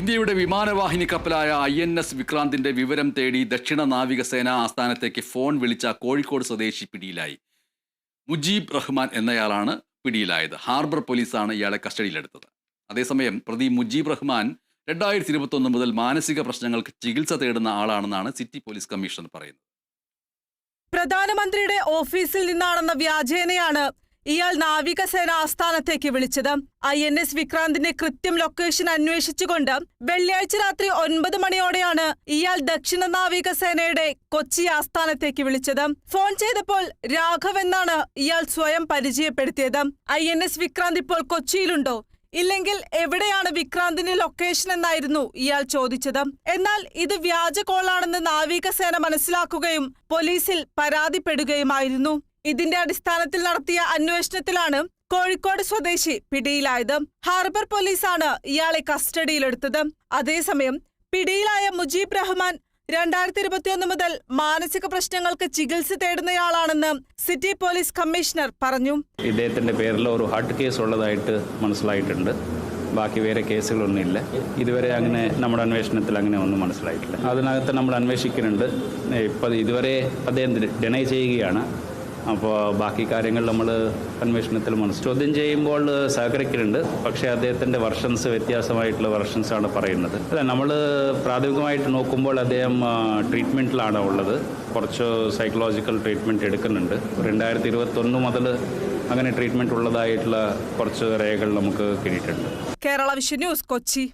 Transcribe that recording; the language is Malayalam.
ഇന്ത്യയുടെ വിമാനവാഹിനി കപ്പലായ ഐ എൻ എസ് വിക്രാന്തിന്റെ വിവരം തേടി ദക്ഷിണ നാവികസേന ആസ്ഥാനത്തേക്ക് ഫോൺ വിളിച്ച കോഴിക്കോട് സ്വദേശി പിടിയിലായി. മുജീബ് റഹ്മാൻ എന്നയാളാണ് പിടിയിലായത്. ഹാർബർ പോലീസാണ് ഇയാളെ കസ്റ്റഡിയിലെടുത്തത്. അതേസമയം പ്രതി മുജീബ് റഹ്മാൻ രണ്ടായിരത്തി ഇരുപത്തൊന്ന് മുതൽ മാനസിക പ്രശ്നങ്ങൾക്ക് ചികിത്സ തേടുന്ന ആളാണെന്നാണ് സിറ്റി പോലീസ് കമ്മീഷണർ പറയുന്നത്. പ്രധാനമന്ത്രിയുടെ ഓഫീസിൽ നിന്നാണെന്ന വ്യാജേനയാണ് ഇയാൾ നാവികസേന ആസ്ഥാനത്തേക്ക് വിളിച്ചത്. ഐ എൻ എസ് വിക്രാന്തിന്റെ കൃത്യം ലൊക്കേഷൻ അന്വേഷിച്ചുകൊണ്ട് വെള്ളിയാഴ്ച രാത്രി ഒൻപത് മണിയോടെയാണ് ഇയാൾ ദക്ഷിണ നാവികസേനയുടെ കൊച്ചി ആസ്ഥാനത്തേക്ക് വിളിച്ചത്. ഫോൺ ചെയ്തപ്പോൾ രാഘവ് എന്നാണ് ഇയാൾ സ്വയം പരിചയപ്പെടുത്തിയത്. ഐ എൻ എസ് വിക്രാന്ത് ഇപ്പോൾ കൊച്ചിയിലുണ്ടോ? ഇല്ലെങ്കിൽ എവിടെയാണ് വിക്രാന്തിന്റെ ലൊക്കേഷൻ എന്നായിരുന്നു ഇയാൾ ചോദിച്ചത്. എന്നാൽ ഇത് വ്യാജ കോളാണെന്ന് നാവികസേന മനസ്സിലാക്കുകയും പോലീസിൽ പരാതിപ്പെടുകയുമായിരുന്നു. ഇതിന്റെ അടിസ്ഥാനത്തിൽ നടത്തിയ അന്വേഷണത്തിലാണ് കോഴിക്കോട് സ്വദേശി പിടിയിലായത്. ഹാർബർ പോലീസാണ് ഇയാളെ കസ്റ്റഡിയിലെടുത്തത്. അതേസമയം പിടിയിലായ മുജീബ് റഹ്മാൻ രണ്ടായിരത്തി ഇരുപത്തിയൊന്ന് മുതൽ മാനസിക പ്രശ്നങ്ങൾക്ക് ചികിത്സ തേടുന്നയാളാണെന്ന് സിറ്റി പോലീസ് കമ്മീഷണർ പറഞ്ഞു. ഇദ്ദേഹത്തിന്റെ പേരിൽ ഒരു ഹാർട്ട് കേസ് ഉള്ളതായിട്ട് മനസ്സിലായിട്ടുണ്ട്. ബാക്കി വേറെ കേസുകളൊന്നുമില്ല. ഇതുവരെ അങ്ങനെ നമ്മുടെ അന്വേഷണത്തിൽ അങ്ങനെ ഒന്നും മനസ്സിലായിട്ടില്ല. അതിനകത്ത് നമ്മൾ അന്വേഷിക്കുന്നുണ്ട്. ഇപ്പം ഇതുവരെ അദ്ദേഹം ഡിനൈ ചെയ്യുകയാണ്. അപ്പോൾ ബാക്കി കാര്യങ്ങൾ നമ്മൾ അന്വേഷണത്തിൽ മനസ്സ് ചോദ്യം ചെയ്യുമ്പോൾ സഹകരിക്കുന്നുണ്ട് പക്ഷേ അദ്ദേഹത്തിന്റെ വർഷൻസ് വ്യത്യാസമായിട്ടുള്ള വർഷൻസാണ് പറയുന്നത്. അല്ല നമ്മൾ പ്രാഥമികമായിട്ട് നോക്കുമ്പോൾ അദ്ദേഹം ട്രീറ്റ്മെന്റിലാണ് ഉള്ളത്. കുറച്ച് സൈക്കോളജിക്കൽ ട്രീറ്റ്മെന്റ് എടുക്കുന്നുണ്ട്. രണ്ടായിരത്തി ഇരുപത്തൊന്ന് മുതൽ അങ്ങനെ ട്രീറ്റ്മെന്റ് ഉള്ളതായിട്ടുള്ള കുറച്ച് രേഖകൾ നമുക്ക് കിട്ടിയിട്ടുണ്ട്. Kerala vision news Kochi.